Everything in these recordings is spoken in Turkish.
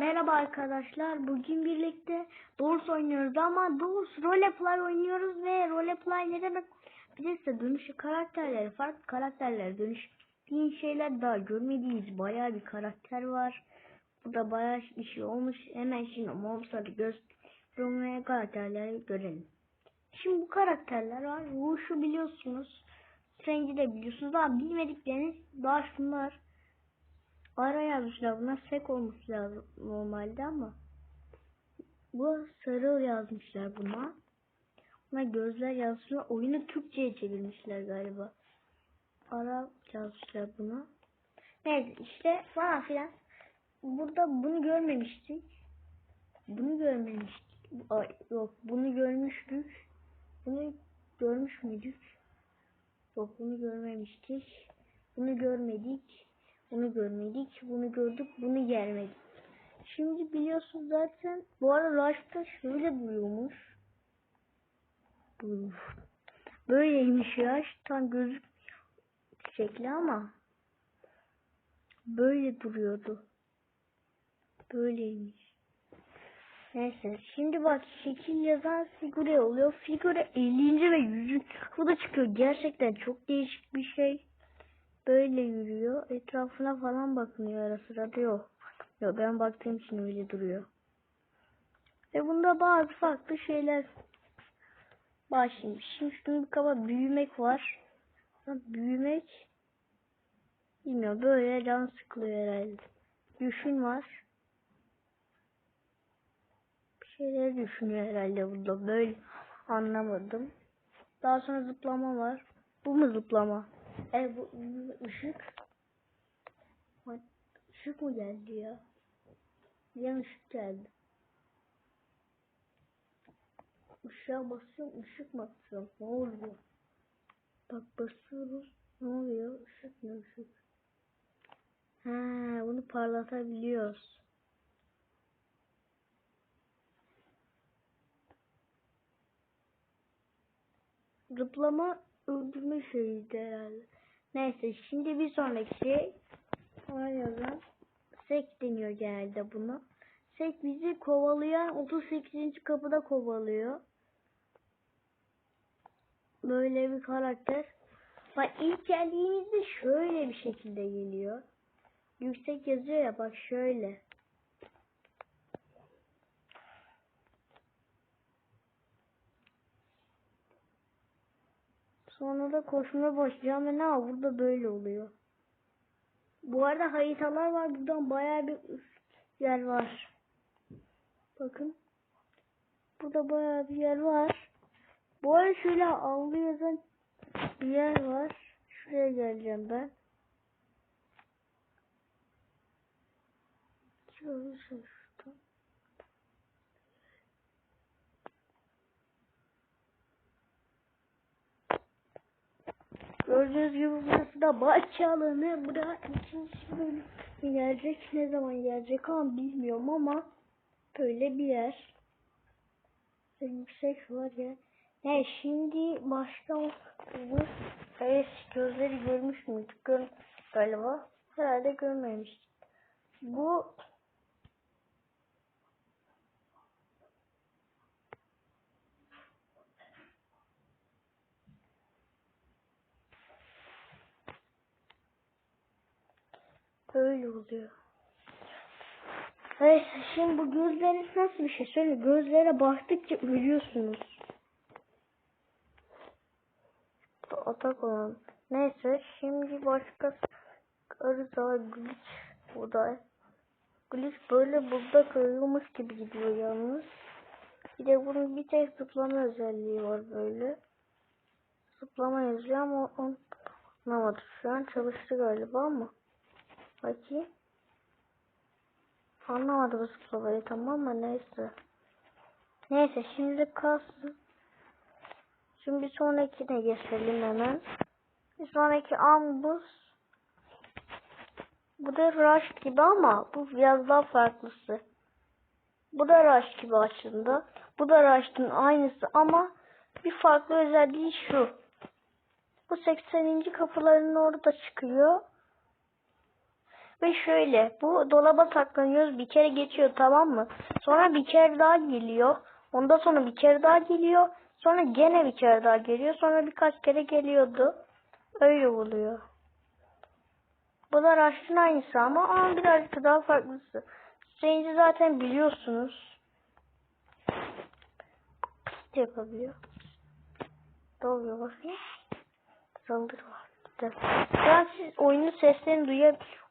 Merhaba arkadaşlar. Bugün birlikte Doors oynuyoruz ama Doors Roleplay oynuyoruz ve Roleplay ne demek? Bilirse dönüşü karakterleri, farklı karakterlere dönüştüğün şeyler daha görmediğimiz bayağı bir karakter var. Burada bayağı bir şey olmuş. Hemen şimdi mobsları gösteriyorum ve karakterleri görelim. Şimdi bu karakterler var. Wushu biliyorsunuz. Strange'i de biliyorsunuz. Daha bilmedikleriniz daha şunlar. Ara yazmışlar. Buna sek olmuş lazım normalde ama. Bu sarı yazmışlar buna. Buna gözler yazmışlar. Oyunu Türkçe'ye çevirmişler galiba. Ara yazmışlar buna. Neyse işte falan filan. Burada bunu görmemiştik. Bunu görmemiştik. Ay, yok bunu görmüştük. Bunu görmüş müydük? Yok bunu görmemiştik. Bunu görmedik. Bunu görmedik. Bunu gördük. Bunu gelmedik. Şimdi biliyorsunuz zaten bu arada Rush'ta şöyle duruyormuş. Uf. Böyleymiş Rush. Tam gözük şekli ama böyle duruyordu. Böyleymiş. Neyse şimdi bak şekil yazan figüre oluyor. Figüre 50. ve 100. Bu da çıkıyor. Gerçekten çok değişik bir şey. Böyle yürüyor. Etrafına falan bakınıyor ara sırada yok. Yok ben baktığım için öyle duruyor. Ve bunda bazı farklı şeyler var şimdi. Şimdi şunun bir kaba büyümek var. Büyümek bilmiyorum böyle can sıkılıyor herhalde. Düşün var. Bir şeyler düşünüyor herhalde burada böyle anlamadım. Daha sonra zıplama var. Bu mu zıplama? E bu ışık. Işık mı geldi ya? Bir ışık geldi. Işığa basıyorum, ışık mı atıyorum? Ne oluyor? Bak basıyoruz. Ne oluyor? Işık ne ışık? Ha, bunu parlatabiliyoruz. Zıplama öldürme şeyiydi herhalde. Neyse şimdi bir sonraki şey ona yazan sek deniyor genelde bunu. Sek bizi kovalayan 38. kapıda kovalıyor. Böyle bir karakter. Bak ilk geldiğimizde şöyle bir şekilde geliyor. Yüksek yazıyor ya bak şöyle. Sonra da koşmaya başlayacağım ve ne var burada böyle oluyor. Bu arada haritalar var. Buradan bayağı bir yer var. Bakın. Burada bayağı bir yer var. Bu arada şöyle avlu yazan bir yer var. Şuraya geleceğim ben. Şöyle şurada. Gördüğünüz gibi burası da bahçe alanı. Buraya ikinci bölüm gelecek. Ne zaman gelecek ama bilmiyorum ama böyle bir yer. Yüksek var ya. Ne şimdi başka Evet gözleri görmüş müydük? Gör galiba. Herhalde görmemiştik. Bu Böyle oluyor. Neyse şimdi bu gözleriniz nasıl bir şey söyle. Gözlere baktıkça ölüyorsunuz. Atak olan. Neyse şimdi başka arıza glitch burada. Glitch böyle burada kırılmış gibi gidiyor yalnız. Bir de bunun bir tek zıplama özelliği var böyle. Zıplama yazıyor ama anlamadım. Şu an çalıştı galiba ama. Bakayım. Anlamadım zıplamayı tamam mı? Neyse. Neyse şimdi kalsın. Şimdi bir sonrakine geçelim hemen. Bir sonraki ambus. Bu da rush gibi ama bu biraz daha farklısı. Bu da rush gibi aslında. Bu da rush'ın aynısı ama bir farklı özelliği şu. Bu 80. kapıların orada çıkıyor. Ve şöyle bu dolaba saklanıyoruz bir kere geçiyor tamam mı? Sonra bir kere daha geliyor. Ondan sonra bir kere daha geliyor. Sonra gene bir kere daha geliyor. Sonra birkaç kere geliyordu. Öyle oluyor. Bu da Rush'ın aynısı ama ama birazcık daha farklısı. Strange'i zaten biliyorsunuz. Pıst yapabiliyor. Doluyor bakayım. Saldır var. An siz oyunun seslerini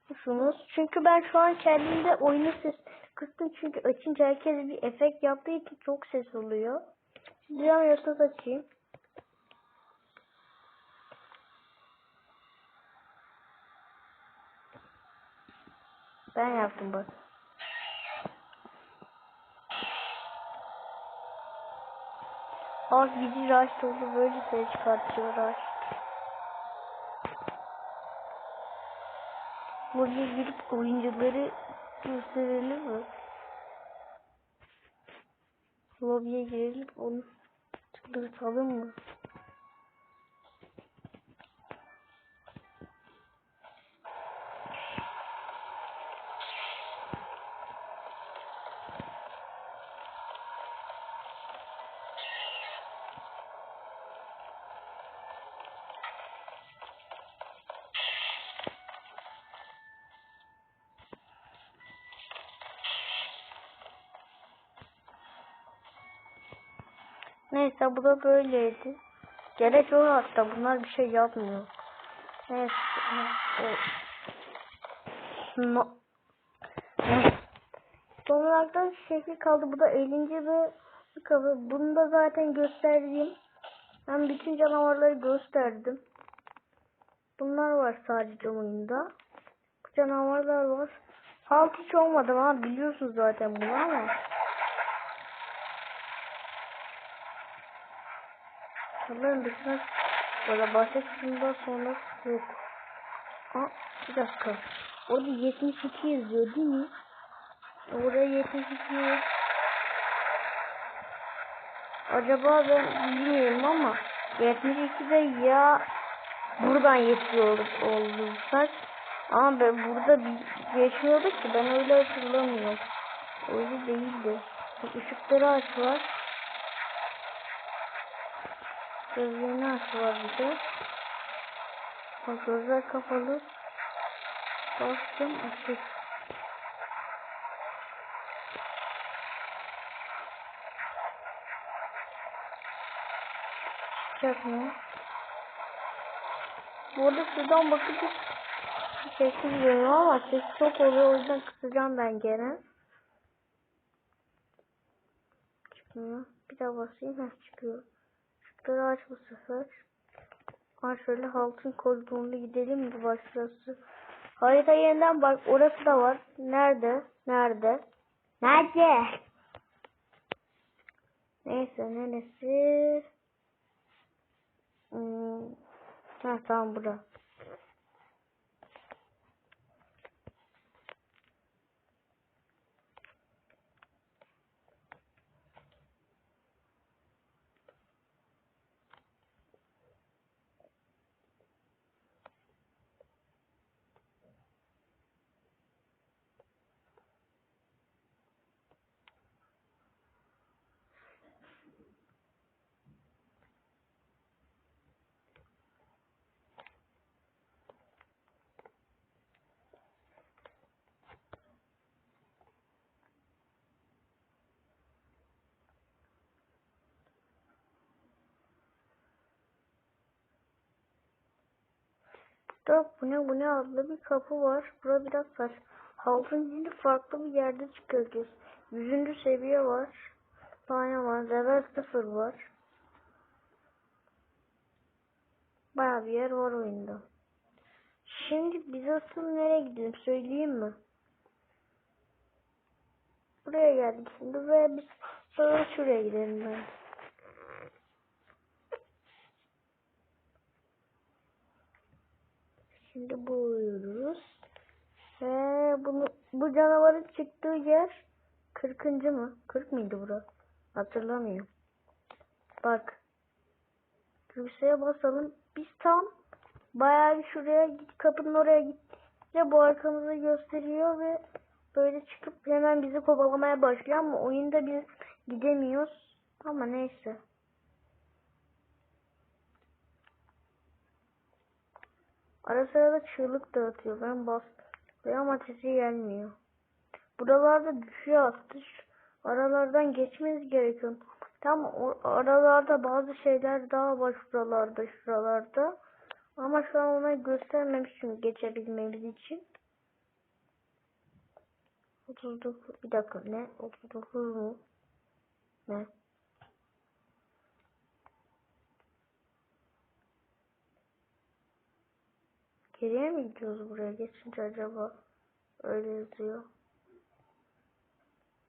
duyabiliyorsunuz. Çünkü ben şu an kendimde oyunun ses kıstım çünkü açınca herkes bir efekt yaptığı için çok ses oluyor. Siz duyamıyorsanız açayım. Ben yaptım bak. Az gidi rush oldu böyle ses çıkartıyor rush. Buraya girip oyuncuları gösterelim mi? Lobiye girelim onu çıldırtalım mı? Neyse bu da böyleydi. Gerek yok hatta bunlar bir şey yapmıyor. Neyse. No. Son olarak da şekil kaldı. Bu da 50. bir kapı. Bunu da zaten gösterdiğim. Ben bütün canavarları gösterdim. Bunlar var sadece oyunda. Bu canavarlar var. Halt hiç olmadı ama biliyorsunuz zaten bunu ama. Bunların dışına böyle bahsettiğimden sonra yok. Aa, bir dakika. Orada 72 yazıyor değil mi? Orada 72 yaz- Acaba ben bilmiyorum ama 72'de ya buradan geçiyor olursak ama ben burada bir geçmiyorduk ki ben öyle hatırlamıyorum. Öyle değildi. Bak ışıkları aç var. Gözlerini aç var bir de. Bak gözler kapalı. Bastım açık. Çıkacak mı? Bu arada şuradan bakınca sessiz görünüyor ama ses çok oluyor o yüzden kısacağım ben gene. Çıkmıyor. Bir daha basayım. Heh çıkıyor. Şıkları aç bu sefer. Ha şöyle halkın koridoruna gidelim mi başlası? Harita yeniden bak orası da var. Nerede? Nerede? Nerede? Neyse neresi? Hmm. Ha tamam bura. Burada bu ne bu ne adlı bir kapı var. Bura biraz saç. Halkın şimdi farklı bir yerde çıkıyoruz. Yüzüncü seviye var. Tane var. Level 0 var. Baya bir yer var oyunda. Şimdi biz asıl nereye gidelim söyleyeyim mi? Buraya geldik şimdi ve biz sonra şuraya gidelim ben. Şimdi buluyoruz. Ve bunu bu canavarın çıktığı yer 40. mı? 40 mıydı bura? Hatırlamıyorum. Bak. Yükseğe basalım. Biz tam bayağı bir şuraya git kapının oraya git. Ve bu arkamızı gösteriyor ve böyle çıkıp hemen bizi kovalamaya başlıyor ama oyunda biz gidemiyoruz. Ama neyse. Ara sırada çığlık dağıtıyor. Ben bastım. Ama sesi gelmiyor. Buralarda düşüyor atış. Aralardan geçmeniz gerekiyor. Tam aralarda bazı şeyler daha var şuralarda şuralarda. Ama şu an ona göstermemişim geçebilmemiz için. 39 bir dakika ne 39 mu? Ne? Geriye mi gidiyoruz buraya geçince acaba? Öyle yazıyor.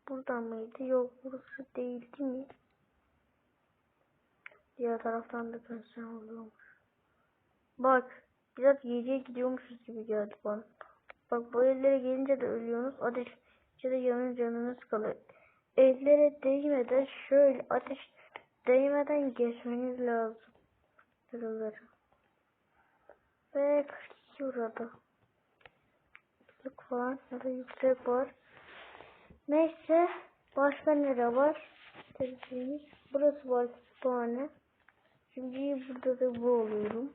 Buradan mıydı? Yok burası değildi mi? Diğer taraftan da dönsen oluyormuş. Bak biraz geriye gidiyormuşuz gibi geldi bana. Bak bu ellere gelince de ölüyorsunuz. Ateş içinde yanın canınız kalır. Ellere değmeden şöyle ateş değmeden geçmeniz lazım. Buraları. Ve 42 burada. Yüksek falan da yüksek var. Neyse. Başka nere var? Burası var kütüphane. Şimdi burada da bu oluyorum.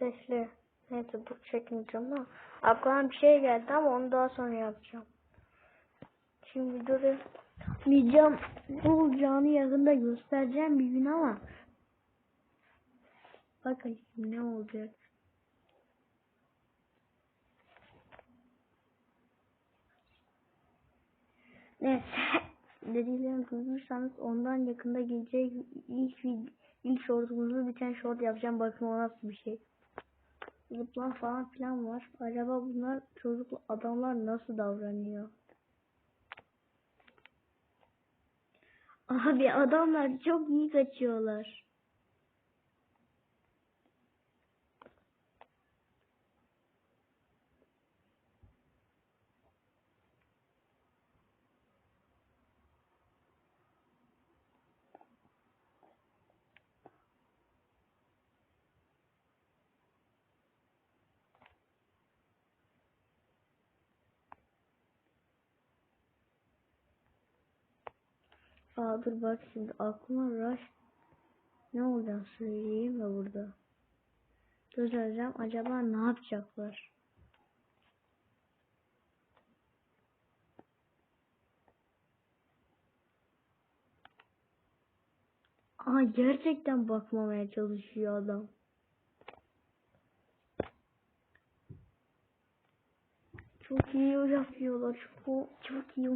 Bekle. Neyse dur çekmeyeceğim ama aklıma bir şey geldi ama onu daha sonra yapacağım. Şimdi dur. Yapmayacağım. Ne olacağını yakında göstereceğim bir gün ama. Bakın ne olacak. Neyse. Dediklerimi duyduysanız ondan yakında gelecek ilk ilk shortumuzu biten short yapacağım. Bakın o nasıl bir şey zıplan falan filan var. Acaba bunlar çocuk adamlar nasıl davranıyor? Abi adamlar çok iyi kaçıyorlar. Aa dur bak şimdi aklıma rush ne olacak söyleyeyim de burada. Gözleyeceğim acaba ne yapacaklar? Aa gerçekten bakmamaya çalışıyor adam. Çok iyi yapıyorlar. Çok, çok iyi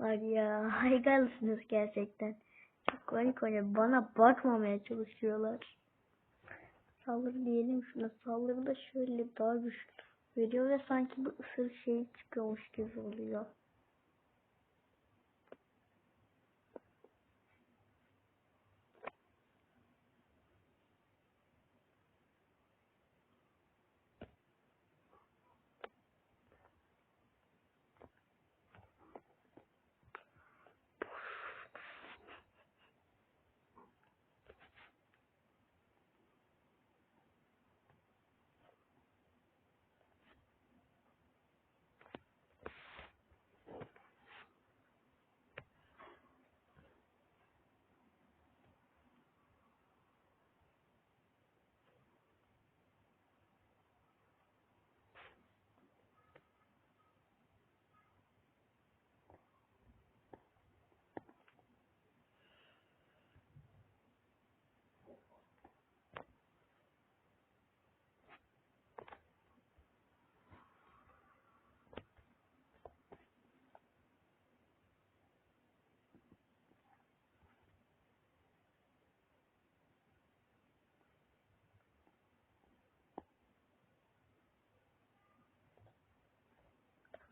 var ya. Harikasınız gerçekten. Çok komik oluyor. Bana bakmamaya çalışıyorlar. Saldırı diyelim şuna. Saldırı da şöyle daha güçlü veriyor ve sanki bu ısır şey çıkıyormuş gibi oluyor.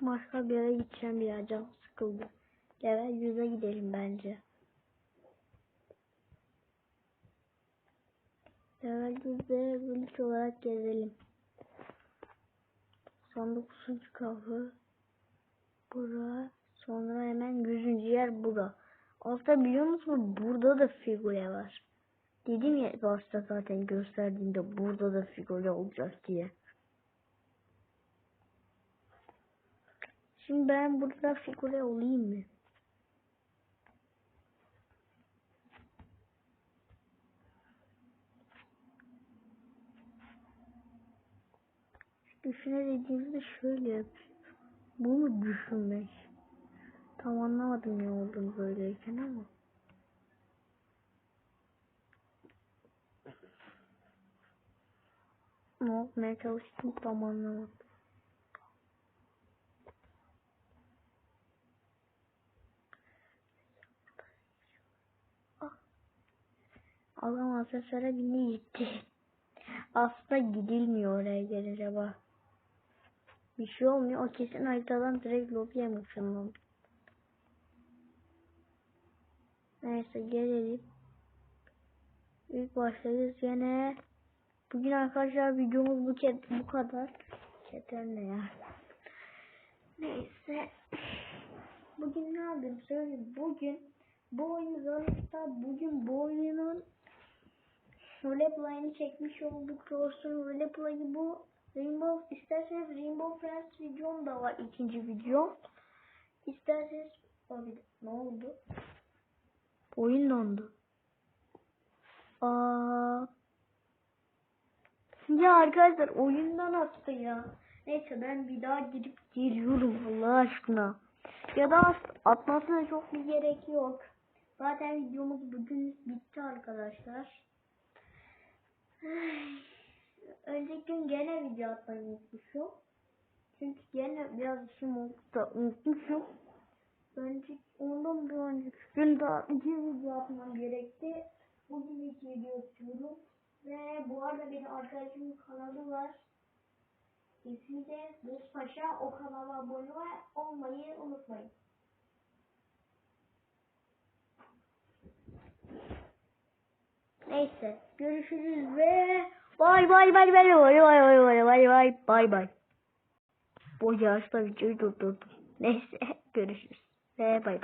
Başka bir yere gideceğim ya canım sıkıldı. Level 100'e gidelim bence. Level 100'de village olarak gezelim. Sandık sucuk kapı. Bura. Sonra hemen 100. yer bura. Altta biliyor musunuz burada da figüre var. Dedim ya başta zaten gösterdiğimde burada da figüre olacak diye. Şimdi ben burada figüre olayım mı? Düşüne dediğimizde şöyle yapıyor. Bu mu düşünmek? Tam anlamadım ne olduğunu böyleyken ama. Ne yapmaya çalıştım tam anlamadım. Adam asesöre bindi gitti. Aslında gidilmiyor oraya gelince bak. Bir şey olmuyor. O kesin haritadan direkt lobiye mi ışınlandı? Neyse gelelim. İlk başlayız gene. Bugün arkadaşlar videomuz bu, ke- bu kadar. Keter ne ya? Neyse. Bugün ne yapayım söyleyeyim. Bugün bu oyunu Zonex'ta bugün bu oyunun roleplay'ini çekmiş olduk. Rose'un roleplay'i bu. Rainbow isterseniz Rainbow Friends videom da var ikinci videom. İsterseniz Abi, ne oldu? Oyun dondu. Aa. Ya arkadaşlar oyundan attı ya. Neyse ben bir daha girip geliyorum Allah aşkına. Ya da at- atmasına çok bir gerek yok. Zaten videomuz bugün bitti arkadaşlar. Önceki gün gene video atmayı unutmuşum. Çünkü gene biraz işim oldu da unutmuşum. Önceki, ondan bir önceki gün daha iki video atmam gerekti. Bugün iki video atıyorum. Ve bu arada benim arkadaşımın kanalı var. İsmi de Buz Paşa. O kanala abone olmayı unutmayın. Neyse görüşürüz ve bay bay bay bay bay bay bay bay bay bay bay bay. Bu yaşta videoyu durdurdum. Neyse görüşürüz ve bay bay.